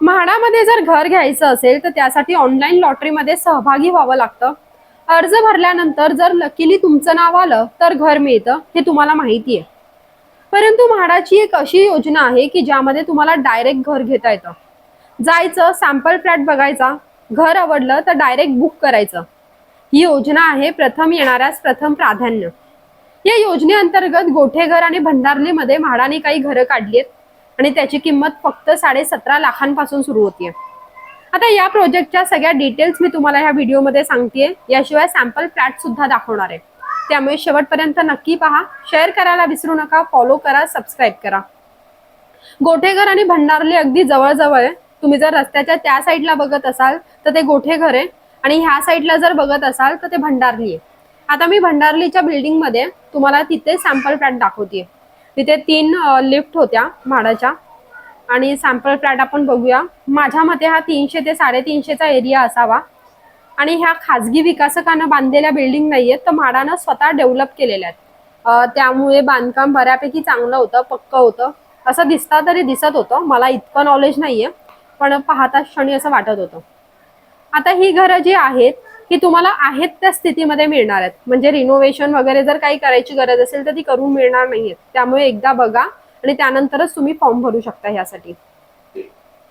म्हाडामध्ये जर घर घ्यायचं असेल तर त्यासाठी ऑनलाईन लॉटरीमध्ये सहभागी व्हावं लागतं. अर्ज भरल्यानंतर जर लकीली तुमचं नाव आलं तर घर मिळतं हे तुम्हाला माहिती आहे. परंतु म्हाडाची एक अशी योजना आहे की ज्यामध्ये तुम्हाला डायरेक्ट घर घेता येतं. जायचं सॅम्पल फ्लॅट बघायचा घर आवडलं तर डायरेक्ट बुक करायचं. ही योजना आहे प्रथम येणाऱ्यास प्रथम प्राधान्य. या योजनेअंतर्गत गोठेघर आणि भंडारलीमध्ये म्हाडाने काही घरं काढली आहेत. आणि त्याची किंमत फक्त साडे सतरा लाखांपासून सुरू होतीये. आता या प्रोजेक्टच्या सगळ्या डिटेल्स मी तुम्हाला ह्या व्हिडिओमध्ये सांगतेय. याशिवाय सॅम्पल फ्लॅट सुद्धा दाखवणार आहे. त्यामुळे शेवटपर्यंत नक्की पहा. शेअर करायला विसरू नका. फॉलो करा सबस्क्राईब करा. गोठेघर आणि भंडारली अगदी जवळजवळ आहे. तुम्ही जर रस्त्याच्या त्या साईडला बघत असाल तर ते गोठेघर आहे. आणि ह्या साईडला जर बघत असाल तर ते भंडारली आहे. आता मी भंडारलीच्या बिल्डिंगमध्ये तुम्हाला तिथे सॅम्पल फ्लॅट दाखवते तिथे तीन लिफ्ट होत्या म्हाडाच्या आणि सॅम्पल फ्लॅट आपण बघूया. माझ्या मते हा तीनशे ते साडेतीनशेचा एरिया असावा. आणि ह्या खाजगी विकासकानं बांधलेल्या बिल्डिंग नाहीयेत तर म्हाडानं स्वतः डेव्हलप केलेल्या आहेत. त्यामुळे बांधकाम बऱ्यापैकी चांगलं होतं पक्क होतं. असं दिसता तरी दिसत होतं. मला इतकं नॉलेज नाही आहे पण पाहता क्षणी असं वाटत होतं. आता ही घरं जी आहेत की तुम्हाला आहेत त्या स्थितीमध्ये मिळणार आहेत. म्हणजे रिनोव्हेशन वगैरे जर काही करायची गरज असेल तर ती करून मिळणार नाहीये. त्यामुळे एकदा बघा आणि त्यानंतरच तुम्ही फॉर्म भरू शकता ह्यासाठी.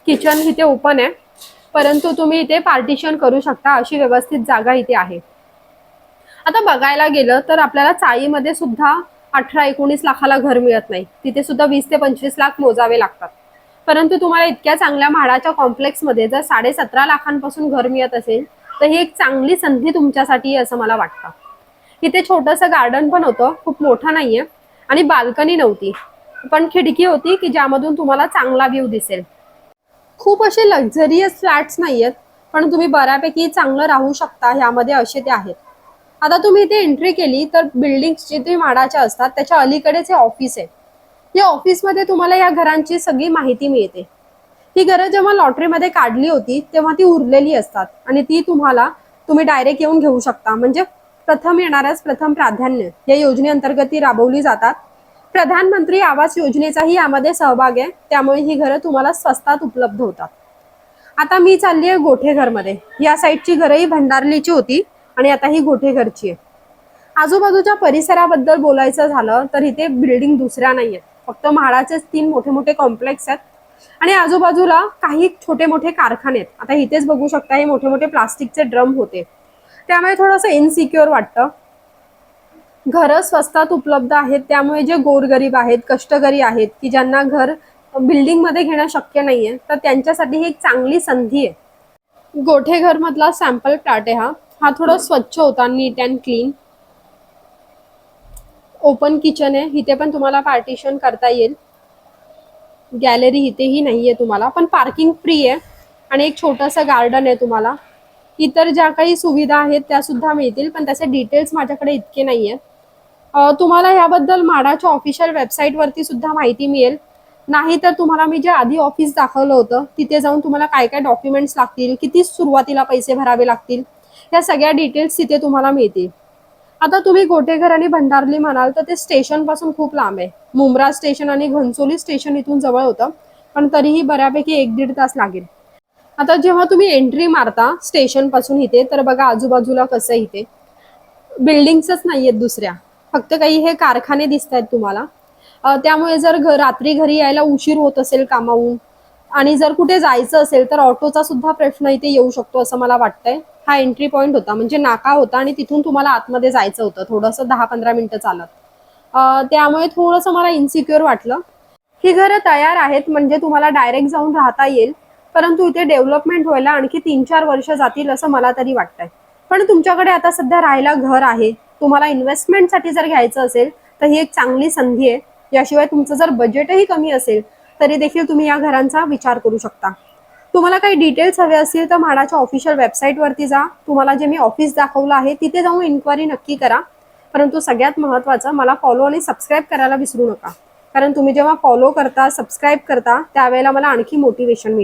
किचन इथे ओपन आहे. परंतु तुम्ही इथे पार्टिशन करू शकता. अशी व्यवस्थित जागा इथे आहे. आता बघायला गेलं तर आपल्याला चाळीमध्ये सुद्धा अठरा एकोणीस लाखाला घर मिळत नाही. तिथे सुद्धा वीस ते पंचवीस लाख मोजावे लागतात. परंतु तुम्हाला इतक्या चांगल्या म्हाडाच्या कॉम्प्लेक्समध्ये जर साडे सतरा लाखांपासून घर मिळत असेल तर ही एक चांगली संधी तुमच्यासाठी आहे असं मला वाटतं. इथे छोटंसं गार्डन पण होतं खूप मोठं नाहीये आणि बाल्कनी नव्हती. पण खिडकी होती की ज्यामधून तुम्हाला चांगला व्ह्यू दिसेल. खूप असे लक्झरियस फ्लॅट्स नाहीयेत पण तुम्ही बऱ्यापैकी चांगलं राहू शकता ह्यामध्ये असे ते आहेत. आता तुम्ही इथे एंट्री केली तर बिल्डिंग्स तुम्ही माडाच्या असतात त्याच्या अलीकडेच हे ऑफिस आहे. या ऑफिसमध्ये तुम्हाला या घरांची सगळी माहिती मिळते. ही घरं जेव्हा लॉटरीमध्ये काढली होती तेव्हा ती उरलेली असतात. आणि ती तुम्हाला तुम्ही डायरेक्ट येऊन घेऊ शकता. म्हणजे प्रथम येणाऱ्याच प्रथम प्राधान्य. या योजनेअंतर्गत ती राबवली जातात. प्रधानमंत्री आवास योजनेचाही यामध्ये सहभाग आहे. त्यामुळे ही घरं तुम्हाला स्वस्तात उपलब्ध होतात. आता मी चालली आहे गोठेघरमध्ये. या साईडची घरंही भंडारलीची होती आणि आता ही गोठेघरची आहे. आजूबाजूच्या परिसराबद्दल बोलायचं झालं तर इथे बिल्डिंग दुसऱ्या नाहीयेत. फक्त म्हाडाचेच तीन मोठे मोठे कॉम्प्लेक्स आहेत. आणि आजूबाजूला काही छोटे मोठे कारखाने आहेत. आता इथेच बघू शकता हे मोठे मोठे प्लास्टिकचे ड्रम होते. त्यामुळे थोडंसं इनसिक्युअर वाटतं. घरं स्वस्तात उपलब्ध आहेत त्यामुळे जे गोरगरीब आहेत कष्टकरी आहेत की ज्यांना घर बिल्डिंगमध्ये घेणं शक्य नाहीये तर त्यांच्यासाठी ही एक चांगली संधी आहे. गोठे मधला सॅम्पल प्लॅट आहे हा. हा थोडा स्वच्छ होता नीट अँड क्लीन ओपन किचन आहे. इथे पण तुम्हाला पार्टिशन करता येईल. गॅलरी इथेही नाहीये तुम्हाला पण पार्किंग फ्री आहे. आणि एक छोटंसं गार्डन आहे तुम्हाला. इतर ज्या काही सुविधा आहेत त्या सुद्धा मिळतील पण त्याचे डिटेल्स माझ्याकडे इतके नाही आहेत तुम्हाला याबद्दल माडाच्या ऑफिशियल वेबसाईटवरती सुद्धा माहिती मिळेल. नाही तर तुम्हाला मी जे आधी ऑफिस दाखवलं होतं तिथे जाऊन तुम्हाला काय काय डॉक्युमेंट्स लागतील किती सुरुवातीला पैसे भरावे लागतील या सगळ्या डिटेल्स तिथे तुम्हाला मिळतील. आता तुम्ही गोटेघर आणि भंडारली म्हणाल तर ते स्टेशनपासून खूप लांब आहे. मुंब्रा स्टेशन आणि घनसोली स्टेशन इथून जवळ होतं पण तरीही बऱ्यापैकी एक दीड तास लागेल. आता जेव्हा तुम्ही एंट्री मारता स्टेशनपासून इथे तर बघा आजूबाजूला कसं आहे इथे. बिल्डिंग्सच नाहीयेत दुसऱ्या. फक्त काही हे कारखाने दिसत आहेत तुम्हाला त्यामुळे जर रात्री घरी यायला उशीर होत असेल कामावून आणि जर कुठे जायचं असेल तर ऑटोचा सुद्धा प्रश्न इथे येऊ शकतो असं मला वाटतंय. हा एंट्री पॉईंट होता. म्हणजे नाका होता आणि तिथून तुम्हाला आतमध्ये जायचं होतं. थोडंसं दहा पंधरा मिनिटं चालत. त्यामुळे थोडंसं मला इन्सिक्युअर वाटलं. ही घरं तयार आहेत म्हणजे तुम्हाला डायरेक्ट जाऊन राहता येईल. परंतु इथे डेव्हलपमेंट व्हायला आणखी तीन चार वर्ष जातील असं मला तरी वाटतंय. पण तुमच्याकडे आता सध्या राहायला घर आहे. तुम्हाला इन्व्हेस्टमेंटसाठी जर घ्यायचं असेल तर ही एक चांगली संधी आहे. याशिवाय तुमचं जर बजेटही कमी असेल तरी देखील तुम्ही या घरांचा विचार करू शकता. तुम्हाला काही डिटेल्स हवे असतील तर म्हाडाच्या ऑफिशियल वेबसाईटवरती जा. तुम्हाला जे मी ऑफिस दाखवलं आहे तिथे जाऊन इन्क्वायरी नक्की करा. परंतु सगळ्यात महत्त्वाचं मला फॉलो आणि सबस्क्राईब करायला विसरू नका. कारण तुम्ही जेव्हा फॉलो करता सबस्क्राईब करता त्यावेळेला मला आणखी मोटिवेशन मिळते.